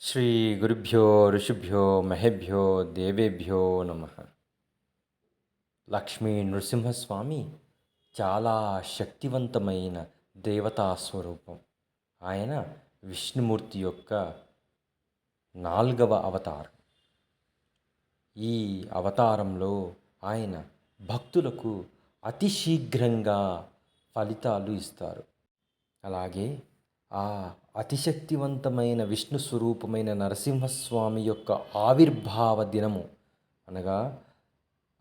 శ్రీ గురుభ్యో ఋషిభ్యో మహేభ్యో దేవేభ్యో నమ లక్ష్మీ నృసింహస్వామి చాలా శక్తివంతమైన దేవతా స్వరూపం. ఆయన విష్ణుమూర్తి యొక్క నాల్గవ అవతారం. ఈ అవతారంలో ఆయన భక్తులకు అతి శీఘ్రంగా ఫలితాలు ఇస్తారు. అలాగే ఆ అతిశక్తివంతమైన విష్ణు స్వరూపమైన నరసింహస్వామి యొక్క ఆవిర్భావ దినము. అనగా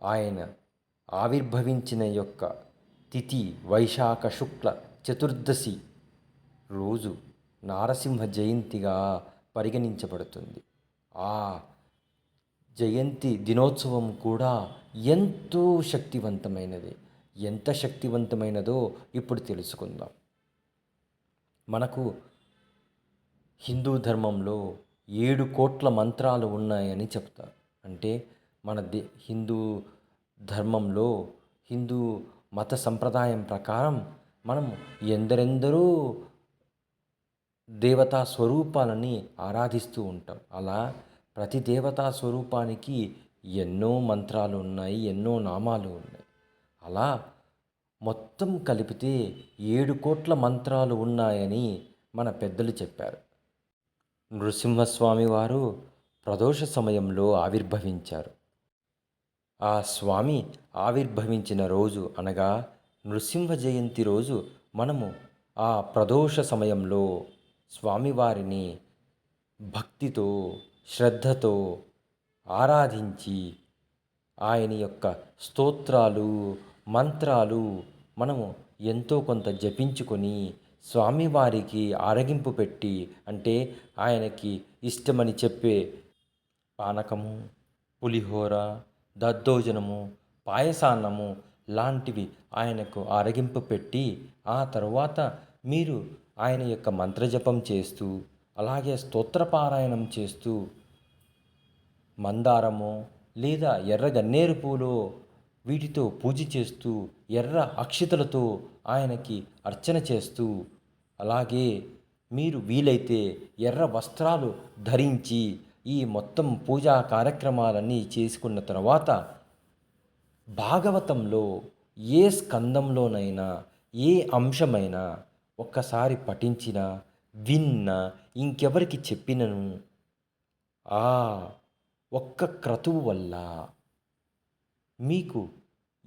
ఆయన ఆవిర్భవించిన యొక్క తిథి వైశాఖ శుక్ల చతుర్దశి రోజు నారసింహ జయంతిగా పరిగణించబడుతుంది. ఆ జయంతి దినోత్సవం కూడా ఎంతో శక్తివంతమైనది. ఎంత శక్తివంతమైనదో ఇప్పుడు తెలుసుకుందాం. మనకు హిందూ ధర్మంలో ఏడు కోట్ల మంత్రాలు ఉన్నాయని చెప్తారు. అంటే మన దే హిందూ ధర్మంలో హిందూ మత సంప్రదాయం ప్రకారం మనం ఎందరెందరో దేవతా స్వరూపాలని ఆరాధిస్తూ ఉంటాం. అలా ప్రతి దేవతా స్వరూపానికి ఎన్నో మంత్రాలు ఉన్నాయి ఎన్నో నామాలు ఉన్నాయి. అలా మొత్తం కలిపితే ఏడు కోట్ల మంత్రాలు ఉన్నాయని మన పెద్దలు చెప్పారు. నృసింహస్వామి వారు ప్రదోష సమయంలో ఆవిర్భవించారు. ఆ స్వామి ఆవిర్భవించిన రోజు అనగా నృసింహ జయంతి రోజు మనము ఆ ప్రదోష సమయంలో స్వామివారిని భక్తితో శ్రద్ధతో ఆరాధించి ఆయన యొక్క స్తోత్రాలు మంత్రాలు మనము ఎంతో కొంత జపించుకొని స్వామివారికి ఆరగింపు పెట్టి అంటే ఆయనకి ఇష్టమని చెప్పే పానకము పులిహోర దద్దోజనము పాయసాన్నము లాంటివి ఆయనకు ఆరగింపు పెట్టి ఆ తరువాత మీరు ఆయన యొక్క మంత్రజపం చేస్తూ అలాగే స్తోత్రపారాయణం చేస్తూ మందారము లేదా ఎర్ర గన్నేరు పూలు వీటితో పూజ చేస్తూ ఎర్ర అక్షితలతో ఆయనకి అర్చన చేస్తూ అలాగే మీరు వీలైతే ఎర్ర వస్త్రాలు ధరించి ఈ మొత్తం పూజా కార్యక్రమాలన్నీ చేసుకున్న తర్వాత భాగవతంలో ఏ స్కందంలోనైనా ఏ అంశమైనా ఒక్కసారి పఠించిన విన్న ఇంకెవరికి చెప్పినను ఆ ఒక్క క్రతువు వల్ల మీకు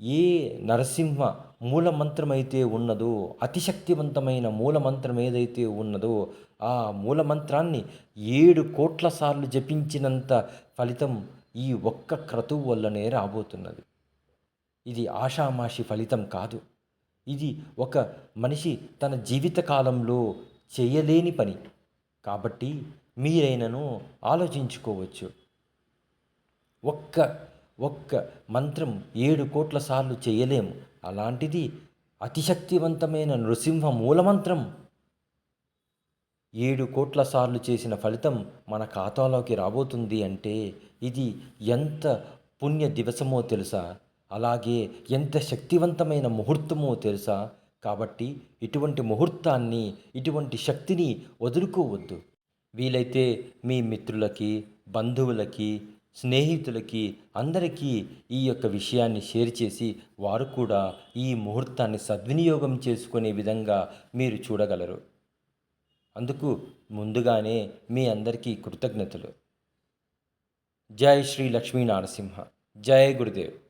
ఏ నరసింహ మూలమంత్రమైతే ఉన్నదో అతిశక్తివంతమైన మూలమంత్రం ఏదైతే ఉన్నదో ఆ మూలమంత్రాన్ని ఏడు కోట్ల సార్లు జపించినంత ఫలితం ఈ ఒక్క క్రతువు వల్లనే రాబోతున్నది. ఇది ఆషామాషి ఫలితం కాదు. ఇది ఒక మనిషి తన జీవితకాలంలో చేయలేని పని. కాబట్టి మీరైనను ఆలోచించుకోవచ్చు. ఒక్క ఒక్క మంత్రం ఏడు కోట్ల సార్లు చేయలేము. అలాంటిది అతిశక్తివంతమైన నృసింహ మూలమంత్రం. ఏడు కోట్ల సార్లు చేసిన ఫలితం మన ఖాతాలోకి రాబోతుంది అంటే ఇది ఎంత పుణ్య దివసమో తెలుసా? అలాగే ఎంత శక్తివంతమైన ముహూర్తమో తెలుసా? కాబట్టి ఇటువంటి ముహూర్తాన్ని ఇటువంటి శక్తిని వదులుకోవద్దు. వీలైతే మీ మిత్రులకి బంధువులకి స్నేహితులకి అందరికీ ఈ యొక్క విషయాన్ని షేర్ చేసి వారు కూడా ఈ ముహూర్తాన్ని సద్వినియోగం చేసుకునే విధంగా మీరు చూడగలరు. అందుకు ముందుగానే మీ అందరికీ కృతజ్ఞతలు. జై శ్రీ లక్ష్మీ నరసింహ. జై గురుదేవ్.